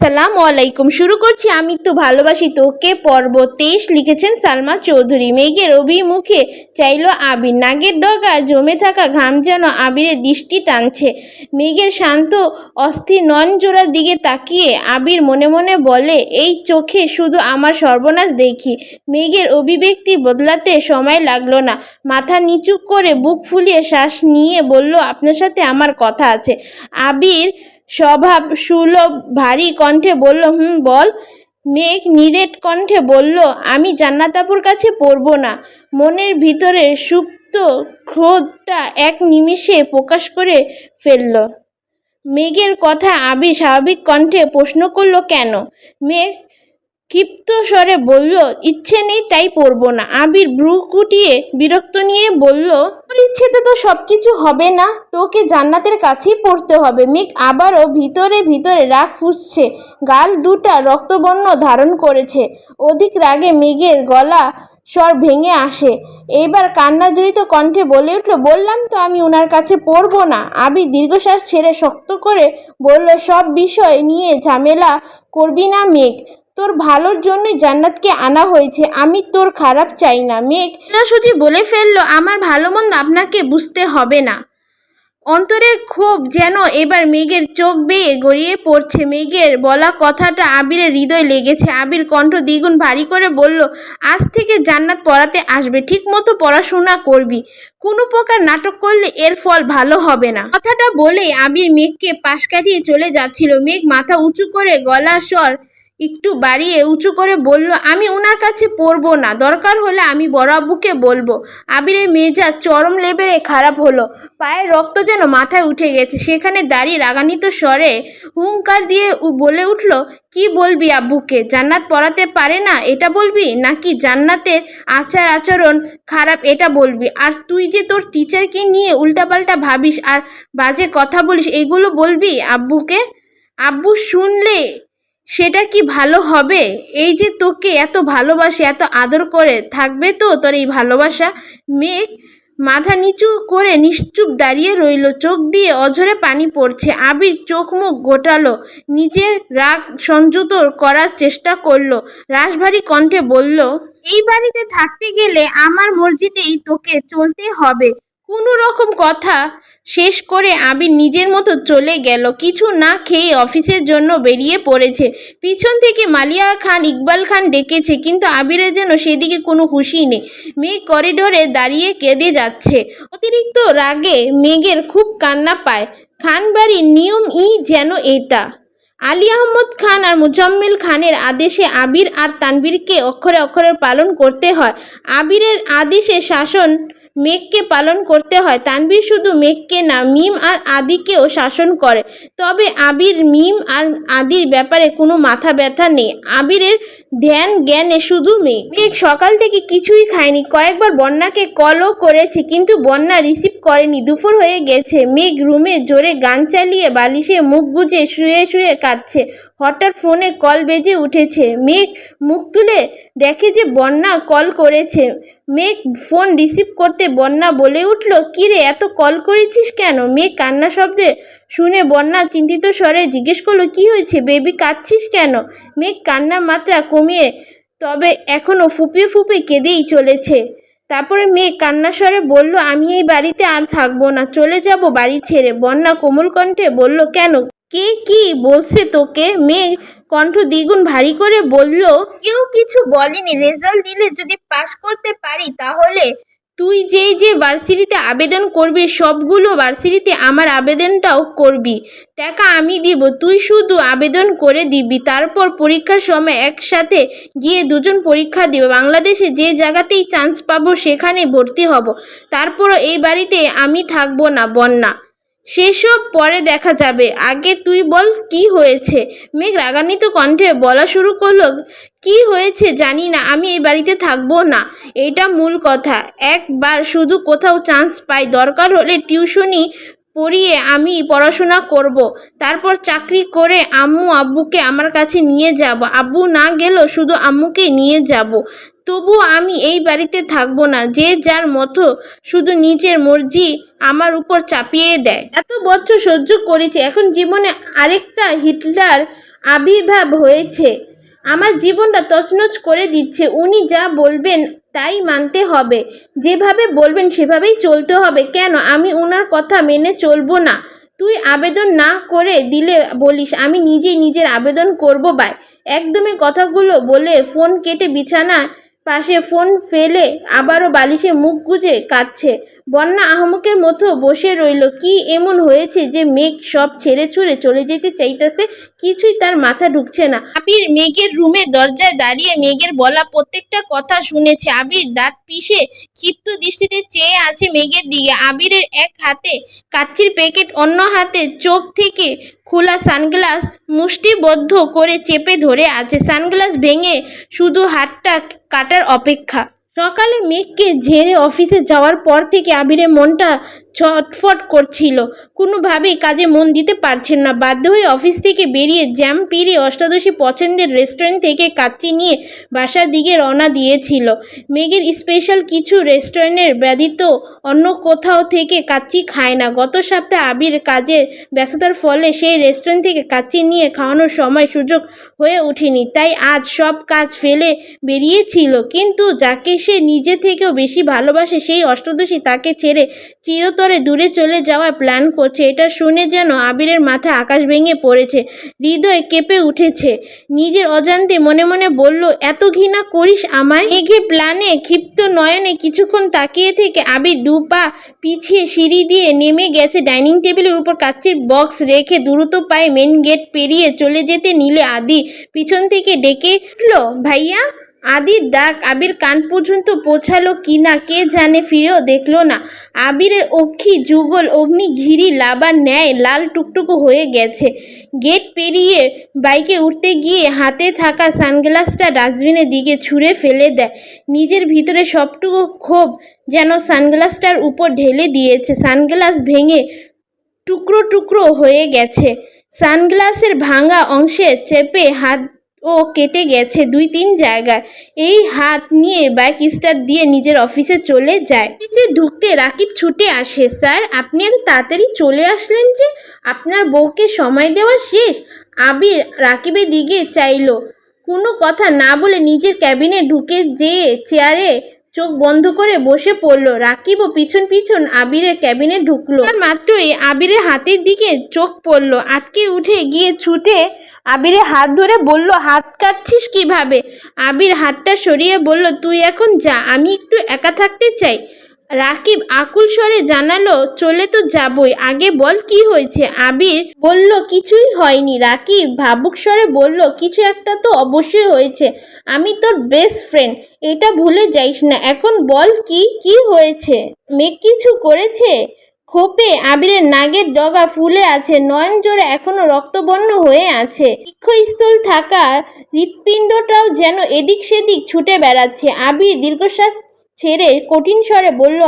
সালাম আলাইকুম। শুরু করছি আমি তো ভালোবাসি তোকে। পর্ব তেইশ লিখেছেন সালমা চৌধুরী। মেঘের অভিমুখে চাইলো আবির। নাগের ডগা জমে থাকা ঘাম যেন আবিরের দৃষ্টি টানছে। মেঘের শান্ত, অস্থির নয়ন জোড়ার দিকে তাকিয়ে আবির মনে মনে বলে, এই চোখে শুধু আমার সর্বনাশ দেখি। মেঘের অভিব্যক্তি বদলাতে সময় লাগল না। মাথা নিচু করে বুক ফুলিয়ে শ্বাস নিয়ে বলল, আপনার সাথে আমার কথা আছে। আবির স্বভাব সুলভ, ভারী কণ্ঠে বলল, হুম, বল। মেঘ নিরেট কণ্ঠে বলল, আমি জান্নাতাপুর কাছে পড়ব না। মনের ভিতরে সুপ্ত ক্রোধটা এক নিমিষে প্রকাশ করে ফেলল। মেঘের কথা আবি স্বাভাবিক কণ্ঠে প্রশ্ন করল, কেন? মেঘ ক্ষিপ্ত স্বরে বলল, ইচ্ছে নেই তাই পড়ব না। আবির ভ্রু কুটিয়ে বিরক্ত নিয়ে বলল তোর ইচ্ছেতে তো সব কিছু হবে না, তোকে জান্নাতের কাছেই পড়তে হবে। মেঘ আবারও ভিতরে ভিতরে রাগ ফুসছে, গাল দুটা রক্তবর্ণ ধারণ করেছে। অধিক রাগে মেঘের গলা স্বর ভেঙে আসে। এইবার কান্নাজড়িত কণ্ঠে বলে উঠল, বললাম তো আমি ওনার কাছে পড়ব না। আবির দীর্ঘশ্বাস ছেড়ে শক্ত করে বলল, সব বিষয় নিয়ে ঝামেলা করবি না মেঘ তোর ভালোর জন্যই জান্নাতকে আনা হয়েছে, আমি তোর খারাপ চাই না, মেঘ। সোজাসুজি বলে ফেলল, আমার ভালো মন্দ আপনাকে বুঝতে হবে না। অন্তরে ক্ষোভ যেন এবার মেঘের চোখ বেয়ে গড়িয়ে পড়ছে। মেঘের বলা কথাটা আবিরের হৃদয় লেগেছে। আবির কণ্ঠ দ্বিগুণ ভারী করে বলল, আজ থেকে জান্নাত পড়াতে আসবে ঠিক মতো পড়াশোনা করবি। কোনো প্রকার নাটক করলে এর ফল ভালো হবে না। কথাটা বলে আবির মেঘকে পাশ কাটিয়ে চলে যাচ্ছিল। মেঘ মাথা উঁচু করে গলা স্বর একটু বাড়িয়ে উঁচু করে বলল, আমি ওনার কাছে পড়ব না। দরকার হলে আমি বড় আব্বুকে বলব। আবিরের মেজাজ চরম লেভেলে খারাপ হলো। পায়ের রক্ত যেন মাথায় উঠে গেছে। সেখানে দাঁড়িয়ে রাগান্বিত স্বরে হুঙ্কার দিয়ে বলে উঠল, কি বলবি আব্বুকে? জান্নাত পড়াতে পারে না? এটা বলবি? নাকি জান্নাতের আচার আচরণ খারাপ? এটা বলবি? আর তুই যে তোর টিচারকে নিয়ে উল্টাপাল্টা ভাবিস আর বাজে কথা বলিস, এগুলো বলবি আব্বুকে? আব্বু শুনলে সেটা কি ভালো হবে? এই যে তোকে এত ভালোবাসে, এত আদর করে, থাকবে তো তোর এই ভালোবাসা? মেঘ মাথা নিচু করে নিশ্চুপ দাঁড়িয়ে রইল, চোখ দিয়ে অঝরে পানি পড়ছে, আবির চোখ মুখ গোটালো, নিজের রাগ সংযত করার চেষ্টা করল রাশভারী কণ্ঠে বলল, এই বাড়িতে থাকতে গেলে আমার মর্জিতেই তোকে চলতে হবে। কোনো রকম কথা শেষ করে আবির নিজের মতো চলে গেল। কিছু না খেয়ে অফিসের জন্য বেরিয়ে পড়েছে। পিছন থেকে মালিয়া খান, ইকবাল খান ডেকেছে, কিন্তু আবিরের যেন সেদিকে কোনো হুঁশই নেই। মেঘ করিডোরে দাঁড়িয়ে কেঁদে যাচ্ছে। অতিরিক্ত রাগে মেঘের খুব কান্না পায়। খান বাড়ির ই যেন এটা। আলী আহমদ খান আর মুজাম্মেল খানের আদেশে আবির আর তানবীরকে অক্ষরে অক্ষরে পালন করতে হয়। আবিরের আদেশে শাসন মেঘকে পালন করতে হয়। তানবীর শুধু মেঘকে না, মিম আর আদিকেও শাসন করে। তবে আবির, মিম আর আদির ব্যাপারে কোনো মাথা ব্যথা নেই। আবিরের ধ্যান জ্ঞানে শুধু মেঘ। মেঘ সকাল থেকে কিছুই খায়নি। কয়েকবার বন্যাকে কলও করেছে, কিন্তু বন্যা রিসিভ করেনি। দুপুর হয়ে গেছে। মেঘ রুমে জোরে গান চালিয়ে বালিশে মুখ গুজে শুয়ে শুয়ে কাঁদছে। হঠাৎ ফোনে কল বেজে উঠেছে। মেঘ মুখ তুলে দেখে যে বন্যা কল করেছে। মেঘ ফোন রিসিভ করতে বন্যা বলে উঠল, কিরে, এত কল করেছিস কেন? মেয়ে কান্না শব্দে শুনে বন্যা চিন্তিত স্বরে জিজ্ঞেস করল, কি হয়েছে? বেবি, কাঁদছিস কেন? মেয়ে কান্নার মাত্রা কমিয়ে, তবে এখনও ফুপিয়ে ফুপিয়ে কেঁদেই চলেছে। তারপরে মেয়ে কান্না স্বরে বলল, আমি এই বাড়িতে আর থাকব না, চলে যাব বাড়ি ছেড়ে। বন্যা কোমল কণ্ঠে বলল, কেন? কে কি বলছে তোকে? মেয়ে কণ্ঠ দ্বিগুণ ভারী করে বলল, কেউ কিছু বলেনি, রেজাল্ট দিলে যদি পাশ করতে পারি তাহলে তুই যেই যে ভার্সিটিতে আবেদন করবি, সবগুলো ভার্সিটিতে আমার আবেদনটাও করবি। টাকা আমি দিব, তুই শুধু আবেদন করে দিবি, তারপর পরীক্ষার সময় একসাথে গিয়ে দুজন পরীক্ষা দিব। বাংলাদেশে যে জায়গাতেই চান্স পাবো, সেখানে ভর্তি হব। তারপরও এই বাড়িতে আমি থাকব না, বন্যা। সেসব পরে দেখা যাবে। আগে তুই বল, কি হয়েছে? মেঘ রাগান্বিত কণ্ঠে বলা শুরু করল, কি হয়েছে জানি না, আমি এই বাড়িতে থাকব না। এটা মূল কথা। একবার শুধু কোথাও চান্স পাই। দরকার হলে টিউশনি পড়িয়ে আমি পড়াশোনা করব। তারপর চাকরি করে আম্মু আব্বুকে আমার কাছে নিয়ে যাব। আব্বু না গেলেও শুধু আম্মুকে নিয়ে যাব। তবুও আমি এই বাড়িতে থাকব না, যে যার মতো শুধু নিজের মর্জি আমার উপর চাপিয়ে দেয়। এত বছর সহ্য করেছি, এখন জীবনে আরেকটা হিটলার আবির্ভাব হয়েছে। আমার জীবনটা তছনছ করে দিচ্ছে, উনি যা বলবেন তাই মানতে হবে, যেভাবে বলবেন সেভাবেই চলতে হবে। কেন? আমি ওনার কথা মেনে চলবো না। তুই আবেদন না করে দিলে বলিস, আমি নিজেই নিজের আবেদন করব বাই একদমই কথাগুলো বলে ফোন কেটে বিছানা পাশে ফোন ফেলে আবারও বালিশে মুখ গুজে কাঁদছে। বন্যা আহমকের মতো বসে রইল, কি এমন হয়েছে যে মেঘ সব ছেড়ে ছুড়ে চলে যেতে চাইতেছে? কিছুই তার মাথা ঢুকছে না। আবির মেঘের রুমে দরজায় দাঁড়িয়ে মেঘের বলা প্রত্যেকটা কথা শুনেছে। আবির দাঁত পিষে ক্ষিপ্ত দৃষ্টিতে চেয়ে আছে মেঘের দিকে। আবিরের এক হাতে কাচ্চির প্যাকেট, অন্য হাতে চোখ থেকে খোলা সানগ্লাস মুষ্টিবদ্ধ করে চেপে ধরে আছে। সানগ্লাস ভেঙে শুধু হাতটা কাটার অপেক্ষা। সকালে মেঘকে ঝেড়ে অফিসে যাওয়ার পর থেকে আবিরের মনটা ছটফট করছিল। কোনোভাবেই কাজে মন দিতে পারছেন না। বাধ্য হয়ে অফিস থেকে বেরিয়ে জ্যাম পেরিয়ে অষ্টাদশী পছন্দের রেস্টুরেন্ট থেকে কাচ্চি নিয়ে বাসার দিকে রওনা দিয়েছিল। মেঘের স্পেশাল কিছু রেস্টুরেন্টের ব্যতীত অন্য কোথাও থেকে কাচ্চি খায় না। গত সপ্তাহে আবির কাজের ব্যস্ততার ফলে সেই রেস্টুরেন্ট থেকে কাচ্চি নিয়ে খাওয়ানোর সময় সুযোগ হয়ে ওঠেনি। তাই আজ সব কাজ ফেলে বেরিয়েছিল। কিন্তু যাকে সে নিজে থেকেও বেশি ভালোবাসে, সেই অষ্টাদশী তাকে ছেড়ে চিরতরে দূরে চলে যাওয়ার প্ল্যান করছে। এটা শুনে যেন আবিরের মাথা আকাশ ভেঙে পড়েছে। হৃদয় কেঁপে উঠেছে। নিজের অজান্তে মনে মনে বলল, এত ঘৃণা করিস আমায়? মেঘে প্ল্যানে ক্ষিপ্ত নয়নে কিছুক্ষণ তাকিয়ে থেকে আবির দু পা পিছিয়ে সিঁড়ি দিয়ে নেমে গেছে ডাইনিং টেবিলের উপর কাচ্চির বক্স রেখে দ্রুত পায়ে মেন গেট পেরিয়ে চলে যেতে নিলে আদি পিছন থেকে ডেকে উঠল, ভাইয়া? আদির ডাক আবির কান পর্যন্ত পৌঁছালো কি না কে জানে ফিরেও দেখল না। আবিরের অক্ষি, যুগল, অগ্নি, ঘিরি লাবার ন্যায় লাল টুকটুকু হয়ে গেছে। গেট পেরিয়ে বাইকে উঠতে গিয়ে হাতে থাকা সানগ্লাসটা ডাস্টবিনের দিকে ছুঁড়ে ফেলে দেয়। নিজের ভিতরে সবটুকু ক্ষোভ যেন সানগ্লাসটার উপর ঢেলে দিয়েছে। সানগ্লাস ভেঙে টুকরো টুকরো হয়ে গেছে। সানগ্লাসের ভাঙা অংশে চেপে হাত ও কেটে গেছে দুই তিন জায়গায়। এই হাত নিয়ে বাইক স্টার্ট দিয়ে নিজের অফিসে চলে যায়। অফিসে ঢুকতে রাকিব ছুটে আসে, স্যার, আপনি এত তাড়াতাড়ি চলে আসলেন যে আপনার বউকে সময় দেওয়া শেষ? আবির রাকিবের দিকে চাইল। কোনো কথা না বলে নিজের ক্যাবিনে ঢুকে যেয়ে চেয়ারে চোখ বন্ধ করে বসে পড়ল। রাকিবও পিছন পিছন আবিরের ক্যাবিনে ঢুকলো। আর মাত্রই আবিরের হাতের দিকে চোখ পড়ল। আটকে উঠে গিয়ে ছুটে আবিরের হাত ধরে বলল, হাত কাটছিস কীভাবে? আবির হাতটা সরিয়ে বলল, তুই এখন যা, আমি একটু একা থাকতে চাই। রাকিব আকুল স্বরে জানালো, চলে তো যাবই। আগে বল কি হয়েছে? আবির বলল, কিছুই হয়নি রাকিব। ভাবুক স্বরে বলল, কিছু একটা তো অবশ্যই হয়েছে। আমি তোর বেস্ট ফ্রেন্ড এটা ভুলে যাইস না। এখন বল কি কি হয়েছে? মেঘ কিছু করেছে? খোপে আবিরের নাগের ডগা ফুলে আছে নয়ন জোড়ে এখনও রক্তবর্ণ হয়ে আছে। বৃক্ষস্থল থাকা হৃৎপিণ্ডটাও যেন এদিক সেদিক ছুটে বেড়াচ্ছে। আবির দীর্ঘশ্বাস ছেড়ে কঠিন স্বরে বলল,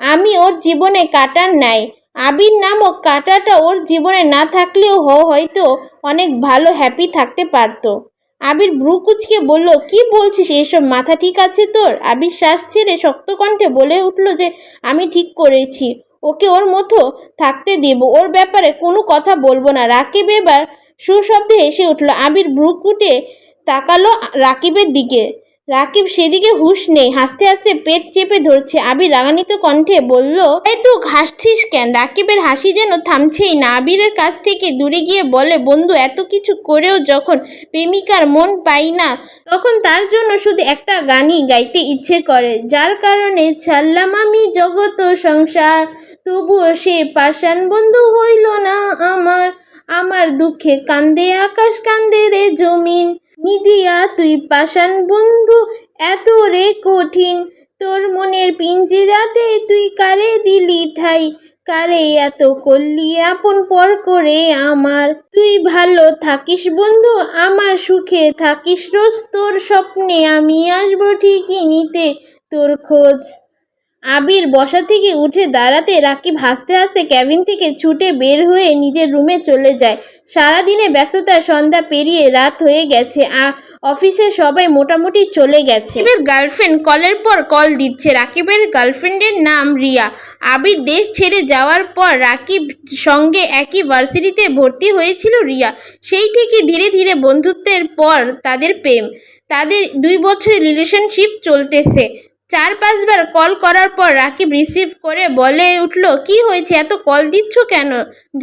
আমি ওর জীবনে কাটার নাই। আবির নামক কাটাটা ওর জীবনে না থাকলেও হয়তো অনেক ভালো হ্যাপি থাকতে পারতো। আবির ভ্রু কুচকে বলল, কি বলছিস এসব? মাথা ঠিক আছে তোর? আবির শ্বাস ছেড়ে শক্ত কণ্ঠে বলে উঠল যে, আমি ঠিক করেছি। ওকে ওর মতো থাকতে দেব। ওর ব্যাপারে কোনো কথা বলব না। রাকিব এবার সুশব্দে হেসে উঠল, আবির ভ্রুকুটে তাকালো রাকিবের দিকে। রাকিব সেদিকে হুঁশ নেই, হাসতে হাসতে পেট চেপে ধরছে। আবির রাগান্বিত কণ্ঠে বলল, এই তুই হাসছিস কেন? রাকিবের হাসি যেন থামছেই না। আবিরের কাছ থেকে দূরে গিয়ে বলে, বন্ধু, এত কিছু করেও যখন প্রেমিকার মন পাই না, তখন তার জন্য শুধু একটা গানই গাইতে ইচ্ছে করে। যার কারণে ছাড়লাম আমি জগত সংসার। তবুও সে পাষাণ বন্ধু হইল না আমার। আমার দুঃখে কান্দে আকাশ, কান্দে রে জমিন। নিদিয়া তুই পাষাণ বন্ধু, এত রে কঠিন। তোর মনের পিঞ্জিরাতে তুই কারে দিলি ঠাই? কারে এত করলি আপন পর করে আমার? তুই ভালো থাকিস বন্ধু, আমার সুখে থাকিস রোজ। তোর স্বপ্নে আমি আসব ঠিকই নিতে তোর খোঁজ। আবির বসা থেকে উঠে দাঁড়াতে রাকিব হাসতে হাসতে ক্যাবিন থেকে ছুটে বের হয়ে নিজের রুমে চলে যায়। সারাদিনে ব্যস্ততার সন্ধ্যা পেরিয়ে রাত হয়ে গেছে, আ অফিসে সবাই মোটামুটি চলে গেছে। রাকিবের গার্লফ্রেন্ড কলের পর কল দিচ্ছে রাকিবের গার্লফ্রেন্ডের নাম রিয়া। আবির দেশ ছেড়ে যাওয়ার পর রাকিব সঙ্গে একই ভার্সিটিতে ভর্তি হয়েছিল রিয়া। সেই থেকে ধীরে ধীরে বন্ধুত্বের পর তাদের প্রেম। তাদের দুই বছরের রিলেশনশিপ চলতেছে। চার পাঁচবার কল করার পর রাকিব রিসিভ করে বলে উঠল, কি হয়েছে? এত কল দিচ্ছ কেন?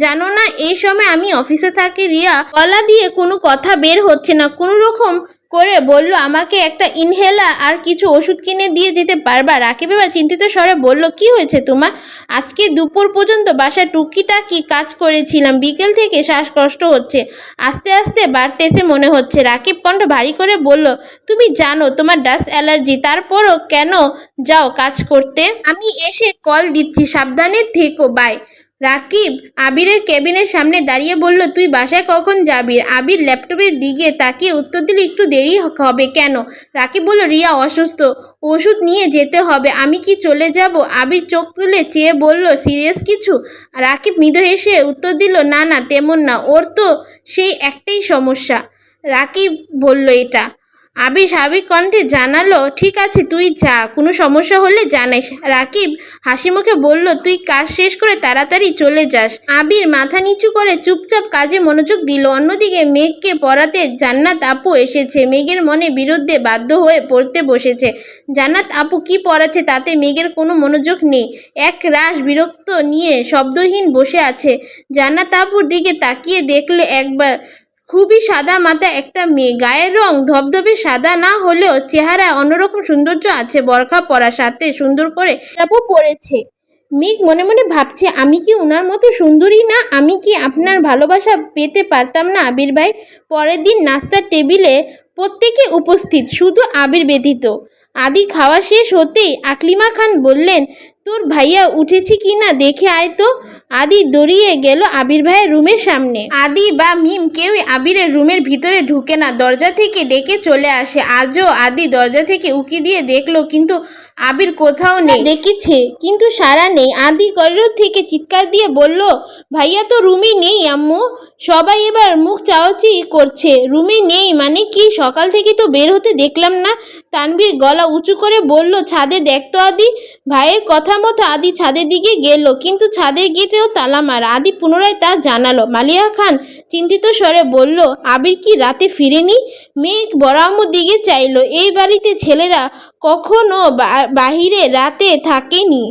জানো না, এই সময় আমি অফিসে থাকি রিয়া। গলা দিয়ে কোনো কথা বের হচ্ছে না। কোনো রকম করে বলল, আমাকে একটা ইনহেলার আর কিছু ওষুধ কিনে দিয়ে যেতে পারবা? রাকিব এবার চিন্তিত স্বরে বলল, কি হয়েছে তোমার? আজকে দুপুর পর্যন্ত বাসা টুকিটাকি কাজ করেছিলাম। বিকেল থেকে শ্বাসকষ্ট হচ্ছে। আস্তে আস্তে বাড়তেছে মনে হচ্ছে। রাকিব কণ্ঠ ভারী করে বলল, তুমি জানো, তোমার ডাস্ট অ্যালার্জি তারপরও কেন যাও কাজ করতে? আমি এসে কল দিচ্ছি, সাবধানে থেকো বাই রাকিব আবিরের কেবিনের সামনে দাঁড়িয়ে বলল, তুই বাসায় কখন যাবি? আবির ল্যাপটপের দিকে তাকিয়ে উত্তর দিল, একটু দেরি হবে কেন? রাকিব বলল, রিয়া অসুস্থ, ওষুধ নিয়ে যেতে হবে, আমি কি চলে যাব? আবির চোখ তুলে চেয়ে বলল, সিরিয়াস কিছু? রাকিব মৃদু হেসে উত্তর দিল, না না, তেমন না, ওর তো সেই একটাই সমস্যা। রাকিব বলল, এটা আবির স্বাভাবিক কণ্ঠে জানালো, ঠিক আছে, তুই যা, কোনো সমস্যা হলে জানাইস। রাকিব হাসি মুখে বলল, তুই কাজ শেষ করে তাড়াতাড়ি চলে যাস। আবির মাথা নিচু করে চুপচাপ কাজে মনোযোগ দিল। অন্যদিকে মেঘকে পড়াতে জান্নাত আপু এসেছে। মেঘের মনে বিরুদ্ধে বাধ্য হয়ে পড়তে বসেছে। জান্নাত আপু কি পড়াচ্ছে তাতে মেঘের কোনো মনোযোগ নেই। এক রাশ বিরক্ত নিয়ে শব্দহীন বসে আছে। জান্নাত আপুর দিকে তাকিয়ে দেখলে একবার খুবই সাদা মাথা একটা মেয়ে। গায়ের রং ধবধবে সাদা, না হলেও চেহারায় অন্যরকম সৌন্দর্য আছে। বরখা পরা সাথে সুন্দর করে চাপও পড়েছে। মেঘ মনে মনে ভাবছে, আমি কি ওনার মতো সুন্দরী না? আমি কি আপনার ভালোবাসা পেতে পারতাম না? আবির ভাই পরের দিন নাস্তার টেবিলে প্রত্যেকে উপস্থিত, শুধু আবির ব্যতীত। আদি খাওয়া শেষ হতেই আকলিমা খান বললেন, তোর ভাইয়া উঠেছি কি না? দেখে আয় তো। আদি দড়িয়ে গেল আবির ভাইয়ের রুমের সামনে। আদি বা মিম কেউই আবিরের রুমের ভিতরে ঢুকে না, দরজা থেকে ডেকে চলে আসে। আজও আদি দরজা থেকে উকি দিয়ে দেখল, কিন্তু আবির কোথাও নেই। দেখেছে, কিন্তু সারা নেই। আদি করিডোর থেকে চিৎকার দিয়ে বলল, ভাইয়া তো রুমে নেই আম্মু। সবাই এবার মুখ চাওয়াচি করছে। রুমে নেই মানে কি? সকাল থেকে তো বের হতে দেখলাম না। তানভীর গলা উঁচু করে বলল, ছাদে দেখতো আদি, ভাইয়ের কথা মতো আদি ছাদের দিকে গেল, কিন্তু ছাদের গেটেও তালা মারা। আদি পুনরায় তা জানালো। মালিয়া খান চিন্তিত স্বরে বলল, আবির কি রাতে ফিরেনি? মেঘ বরাম্মর দিকে চাইলো, এই বাড়িতে ছেলেরা কখনো বাহিরে রাতে থাকেনি।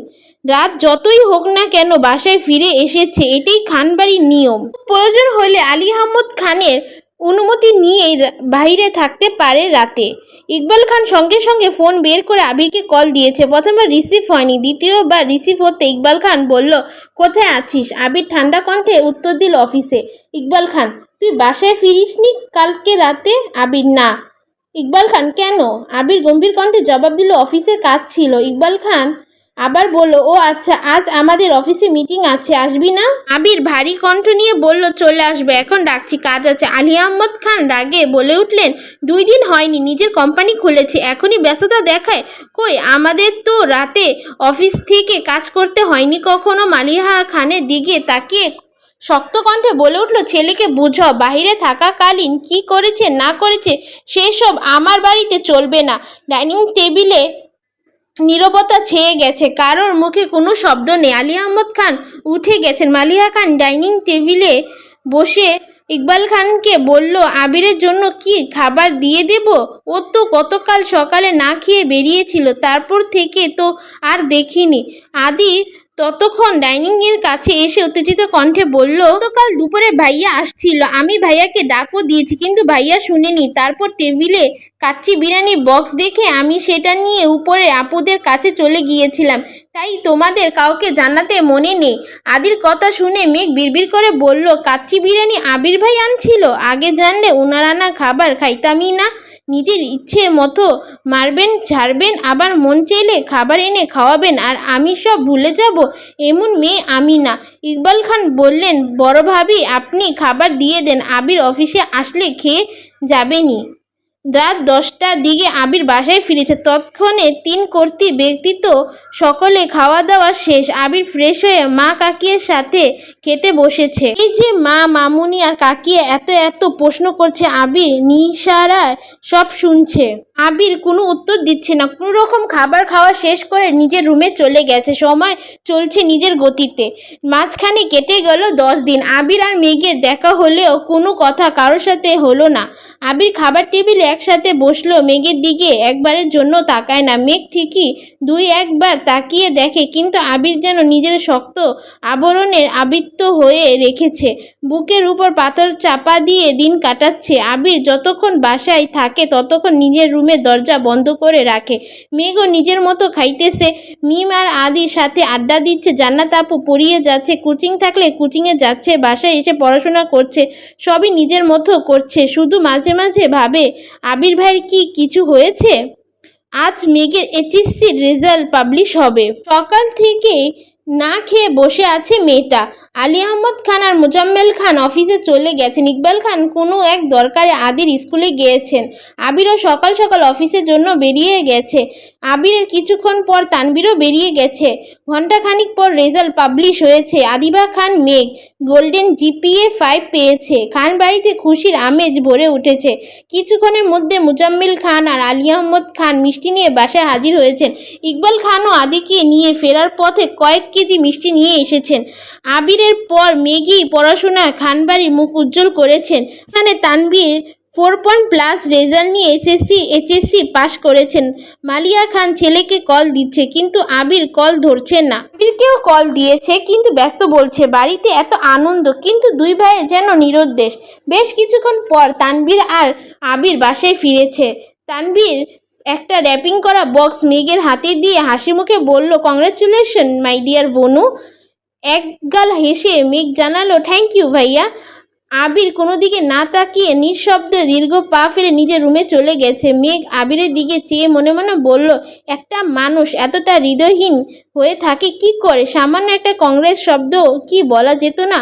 রাত যতই হোক না কেন বাসায় ফিরে এসেছে, এটাই খানবাড়ির নিয়ম। প্রয়োজন হলে আলী আহমদ খানের অনুমতি নিয়েই রা- বাইরে থাকতে পারে রাতে। ইকবাল খান সঙ্গে সঙ্গে ফোন বের করে আবিরকে কল দিয়েছে। প্রথমবার রিসিভ হয়নি, দ্বিতীয়বার রিসিভ হতে ইকবাল খান বলল, কোথায় আছিস? আবির ঠান্ডা কণ্ঠে উত্তর দিল, অফিসে। ইকবাল খান, তুই বাসায় ফিরিসনি কালকে রাতে? আবির, না। ইকবাল খান, কেন? আবির গম্ভীর কণ্ঠে জবাব দিল অফিসের কাজ ছিল। ইকবাল খান আবার বলল, ও আচ্ছা আজ আমাদের অফিসে মিটিং আছে, আসবি না? আবির ভারী কণ্ঠ নিয়ে বলল, চলে আসবে, এখন ডাকছি, কাজ আছে। আলী আহমদ খান রাগে বলে উঠলেন, দুই দিন হয়নি, নিজের কোম্পানি খুলেছি, এখনই ব্যস্ততা দেখায়। কই, আমাদের তো রাতে অফিস থেকে কাজ করতে হয়নি কখনো? মালিহা খানের দিকে তাকিয়ে শক্ত কণ্ঠে বলে উঠল, ছেলেকে বুঝো বাইরে থাকাকালীন কি করেছে, না করেছে, সেসব আমার বাড়িতে চলবে না। ডাইনিং টেবিলে নীরবতা ছেয়ে গেছে। কারোর মুখে কোনো শব্দ নেই। আলী আহমদ খান উঠে গেছেন। মালিয়া খান ডাইনিং টেবিলে বসে ইকবাল খানকে বলল, আবিরের জন্য কি খাবার দিয়ে দেব? ও তো গতকাল সকালে না খেয়ে বেরিয়েছিল। তারপর থেকে তো আর দেখিনি। আদি ততক্ষণ ডাইনিং এর কাছে এসে উত্তেজিত কণ্ঠে বলল, গতকাল দুপুরে ভাইয়া আসছিল। আমি ভাইয়াকে ডাকও দিয়েছি, কিন্তু ভাইয়া শুনেনি। তারপর টেবিলে কাচ্চি বিরিয়ানির বক্স দেখে আমি সেটা নিয়ে উপরে আপুদের কাছে চলে গিয়েছিলাম। তাই তোমাদের কাউকে জানাতে মনে নেই। আদির কথা শুনে মেঘ বিড়বিড় করে বলল, কাচ্চি বিরিয়ানি আবির ভাই আনছিল? আগে জানলে উনার আনা খাবার খাইতামই না। নিজের ইচ্ছে মতো মারবেন, ছাড়বেন, আবার মন চাইলে খাবার এনে খাওয়াবেন, আর আমি সব ভুলে যাব, এমন মেয়ে আমি না। ইকবাল খান বললেন, বড় ভাবি, আপনি খাবার দিয়ে দেন, আবির অফিসে আসলে খেয়ে যাবেনি রাত দশটার দিকে আবির বাসায় ফিরেছে। তৎক্ষণে তিন কর্তৃ ব্যক্তিত্ব সকলে খাওয়া দাওয়া শেষ। আবির ফ্রেশ হয়ে মা কাকিয়ের সাথে খেতে বসেছে। এই যে মা, মামুনি আর কাকিয়া এত এত প্রশ্ন করছে, আবির নিশারায় সব শুনছে। আবির কোনো উত্তর দিচ্ছে না। কোনো রকম খাবার খাওয়া শেষ করে নিজের রুমে চলে গেছে। সময় চলছে নিজের গতিতে। মাঝখানে কেটে গেল দশ দিন। আবির আর মেঘের দেখা হলেও কোনো কথা কারোর সাথে হলো না। আবির খাবার টেবিলে একসাথে বসল মেঘের দিকে, একবারের জন্য তাকায় না। মেঘ ঠিকই দুই একবার তাকিয়ে দেখে, কিন্তু আবির যেন নিজের শক্ত আবরণের আবৃত্ত হয়ে রেখেছে। বুকের উপর পাথর চাপা দিয়ে দিন কাটাচ্ছে। আবির যতক্ষণ বাসায় থাকে, ততক্ষণ নিজের রুমের দরজা বন্ধ করে রাখে। মেঘও নিজের মতো খাইতেছে। মিম আর আদির সাথে আড্ডা দিচ্ছে। জান্নাত আপু পড়িয়ে যাচ্ছে। কোচিং থাকলে কোচিংয়ে যাচ্ছে, বাসায় এসে পড়াশোনা করছে, সবই নিজের মতো করছে। শুধু মাঝে মাঝে ভাবে আবির ভাইয়ের কি কিছু হয়েছে? আজ মেঘের এইচএসসির রেজাল্ট পাবলিশ হবে। সকাল থেকে না খেয়ে বসে আছে মেয়েটা। আলী আহমদ খান আর মোজাম্মেল খান অফিসে চলে গেছেন। ইকবাল খান কোনো এক দরকারে আদির স্কুলে গিয়েছেন। আবিরও সকাল সকাল অফিসের জন্য বেরিয়ে গেছে। আবিরের কিছুক্ষণ পর তানবীরও বেরিয়ে গেছে। ঘণ্টাখানিক পর রেজাল্ট পাবলিশ হয়েছে। আদিবা খান মেঘ, গোল্ডেন জিপিএ ফাইভ পেয়েছে। খান বাড়িতে খুশির আমেজ ভরে উঠেছে। কিছুক্ষণের মধ্যে মুজাম্মিল খান আর আলী আহমদ খান মিষ্টি নিয়ে বাসায় হাজির হয়েছেন। ইকবাল খানও আদিকে নিয়ে ফেরার পথে কয়েক কেজি মিষ্টি নিয়ে এসেছেন। আবিরের পর মেঘি পড়াশোনা খানবাড়ির মুখ উজ্জ্বল করেছেন। এখানে Tanvir four point plus result নিয়ে এসএসসি, এইচএসসি পাশ করেছেন। মালিয়া খান ছেলেকে কল দিচ্ছে, কিন্তু আবির কল ধরছে না। আবিরকেও কল দিয়েছে, কিন্তু ব্যস্ত বলছে, বাড়িতে এত আনন্দ, কিন্তু দুই ভাইয়ের যেন নিরুদ্দেশ। বেশ কিছুক্ষণ পর তানবীর আর আবির বাসায় ফিরেছে। তানবীর একটা র্যাপিং করা বক্স মেঘের হাতে দিয়ে হাসি মুখে বলল কংগ্রাচুলেশন মাই ডিয়ার বনু। একগাল হেসে মেঘ জানালো থ্যাংক ইউ ভাইয়া। আবির কোনো দিকে না তাকিয়ে নিঃশব্দে দীর্ঘ পা ফেলে নিজের রুমে চলে গেছে। মেঘ আবিরের দিকে চেয়ে মনে মনে বলল, একটা মানুষ এতটা হৃদয়হীন হয়ে থাকে কি করে? সামান্য একটা কংগ্রেস শব্দ কি বলা যেত না?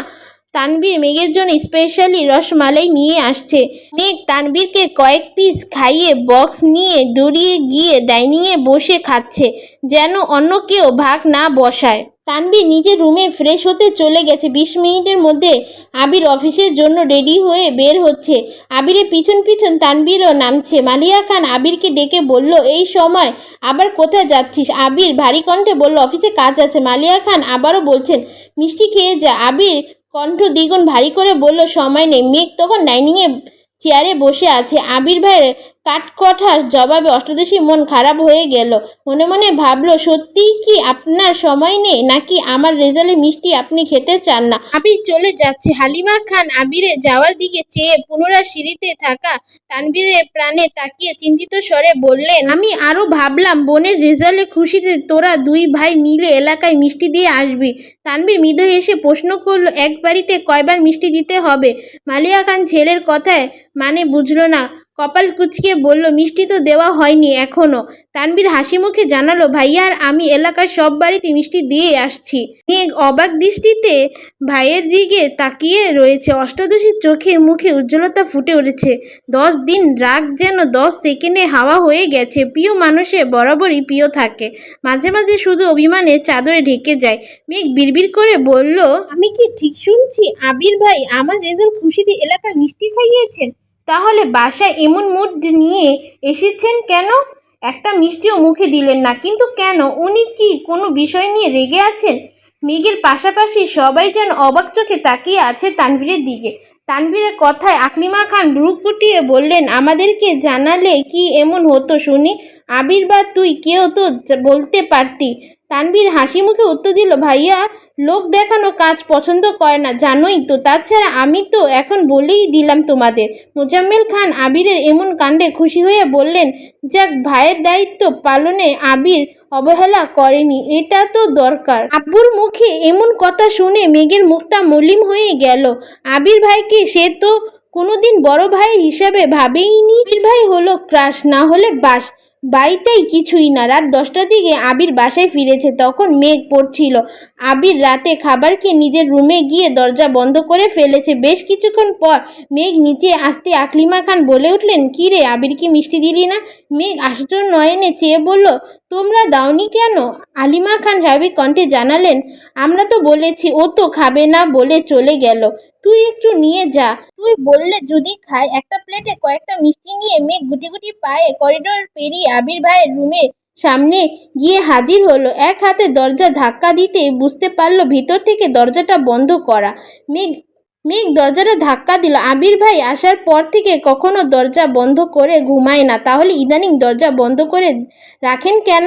তানবীর মেঘের জন্য স্পেশালি রসমালাই নিয়ে আসছে। মেঘ তানবীরকে কয়েক পিস খাইয়ে বক্স নিয়ে দৌড়িয়ে গিয়ে ডাইনিংয়ে বসে খাচ্ছে, যেন অন্য কেউ ভাগ না বসায়। তানবীর নিজের রুমে ফ্রেশ হতে চলে গেছে। বিশ মিনিটের মধ্যে আবির অফিসের জন্য রেডি হয়ে বের হচ্ছে। আবিরের পিছন পিছন তানবীরও নামছে। মালিয়া খান আবিরকে ডেকে বলল, এই সময় আবার কোথায় যাচ্ছিস? আবির ভারী কণ্ঠে বলল, অফিসে কাজ আছে। মালিয়া খান আবারও বলছেন, মিষ্টি খেয়ে যা। আবির কণ্ঠ দ্বিগুণ ভারী করে বলল, সময় নেই। মেঘ তখন ডাইনিংয়ে, চেয়ারে বসে আছে। আবির ভাইয়ের কাঠকঠার জবাবে অষ্টাদশী মন খারাপ হয়ে গেল। মনে মনে ভাবলো, সত্যিই কি আপনার সময় নেই? নাকি আমার রেজাল্টে মিষ্টি আপনি খেতে চান না? আবির চলে যাচ্ছে। হালিমা খান আবিরে যাওয়ার দিকে চেয়ে পুনরায় সিঁড়িতে থাকা তানবীরের প্রাণে তাকিয়ে চিন্তিত স্বরে বললেন, আমি আরও ভাবলাম, বোনের রেজাল্টে খুশিতে তোরা দুই ভাই মিলে এলাকায় মিষ্টি দিয়ে আসবি। তানবীর মৃদু এসে প্রশ্ন করল, এক বাড়িতে কয়বার মিষ্টি দিতে হবে? মালিয়া খান ছেলের কথায় মানে বুঝলো না। কপাল কুচকে বলল, মিষ্টি তো দেওয়া হয়নি এখনও। তানবীর হাসি মুখে জানালো, ভাইয়া আর আমি এলাকার সব বাড়িতে মিষ্টি দিয়ে আসছি। মেঘ অবাক দৃষ্টিতে ভাইয়ের দিকে তাকিয়ে রয়েছে। অষ্টাদশীর চোখে মুখে উজ্জ্বলতা ফুটে উঠেছে। দশ দিন রাগ যেন দশ সেকেন্ডে হাওয়া হয়ে গেছে। প্রিয় মানুষে বরাবরই প্রিয় থাকে। মাঝে মাঝে শুধু অভিমানে চাদরে ঢেকে যায়। মেঘ বিড়বিড় করে বলল, আমি কি ঠিক শুনছি? আবির ভাই, আমার রেজাল্ট খুশিতে এলাকা মিষ্টি খাইয়েছেন? তাহলে বাসায় এমন মুড নিয়ে এসেছেন কেন? একটা মিষ্টিও মুখে দিলেন না। কিন্তু কেন? উনি কি কোনো বিষয় নিয়ে রেগে আছেন? মেঘের পাশাপাশি সবাই যেন অবাক চোখে তাকিয়ে আছে তানভীরের দিকে। তানভীরের কথায় আকলিমা খান ভ্রু ফুটিয়ে বললেন, আমাদেরকে জানালে কি এমন হতো শুনি? আবির বা তুই কেউ তো বলতে পারতি। তানভীর হাসি মুখে উত্তর দিল, ভাইয়া, লোক দেখানো কাজ পছন্দ করে না, জানোই তো। তাছাড়া আমি তো এখন বলেই দিলাম তোমাদের। মোজাম্মেল খান আবিরের এমন কাণ্ডে খুশি হয়ে বললেন, যাক, ভাইয়ের দায়িত্ব পালনে আবির অবহেলা করেনি, এটা তো দরকার। আব্বুর মুখে এমন কথা শুনে মেঘের মুখটা মলিম হয়ে গেল। আবির ভাইকে সে তো কোনোদিন বড় ভাই হিসাবে ভাবেইনি। আবির ভাই হলো ক্রাশ, না হলে বাস। বাড়িতেই কিছুই না। রাত দশটার দিকে আবির বাসায় ফিরেছে। তখন মেঘ পড়ছিল। আবির রাতে খাবার খেয়ে নিজের রুমে গিয়ে দরজা বন্ধ করে ফেলেছে। বেশ কিছুক্ষণ পর মেঘ নিচে আসতে আকলিমা খান বলে উঠলেন, কী রে আবিরকে মিষ্টি দিলি না? মেঘ আশ্চর্য নয়নে চেয়ে বলল, তোমরা দাওনি কেন? আলিমা খান স্বাভাবিক কণ্ঠে জানালেন, আমরা তো বলেছি, ও তো খাবে না বলে চলে গেল। তুই একটু নিয়ে যা। তুই বললে যদি খায়। একটা প্লেটে কয়েকটা মিষ্টি নিয়ে মেঘ গুটি গুটি পায়ে করিডোর পেরিয়ে আবির ভাইয়ের রুমের সামনে গিয়ে হাজির হলো। এক হাতে দরজা ধাক্কা দিতে বুঝতে পারল ভিতর থেকে দরজাটা বন্ধ করা। মেঘ মেঘ দরজাটা ধাক্কা দিল। আবির ভাই আসার পর থেকে কখনো দরজা বন্ধ করে ঘুমায় না। তাহলে ইদানিং দরজা বন্ধ করে রাখেন কেন?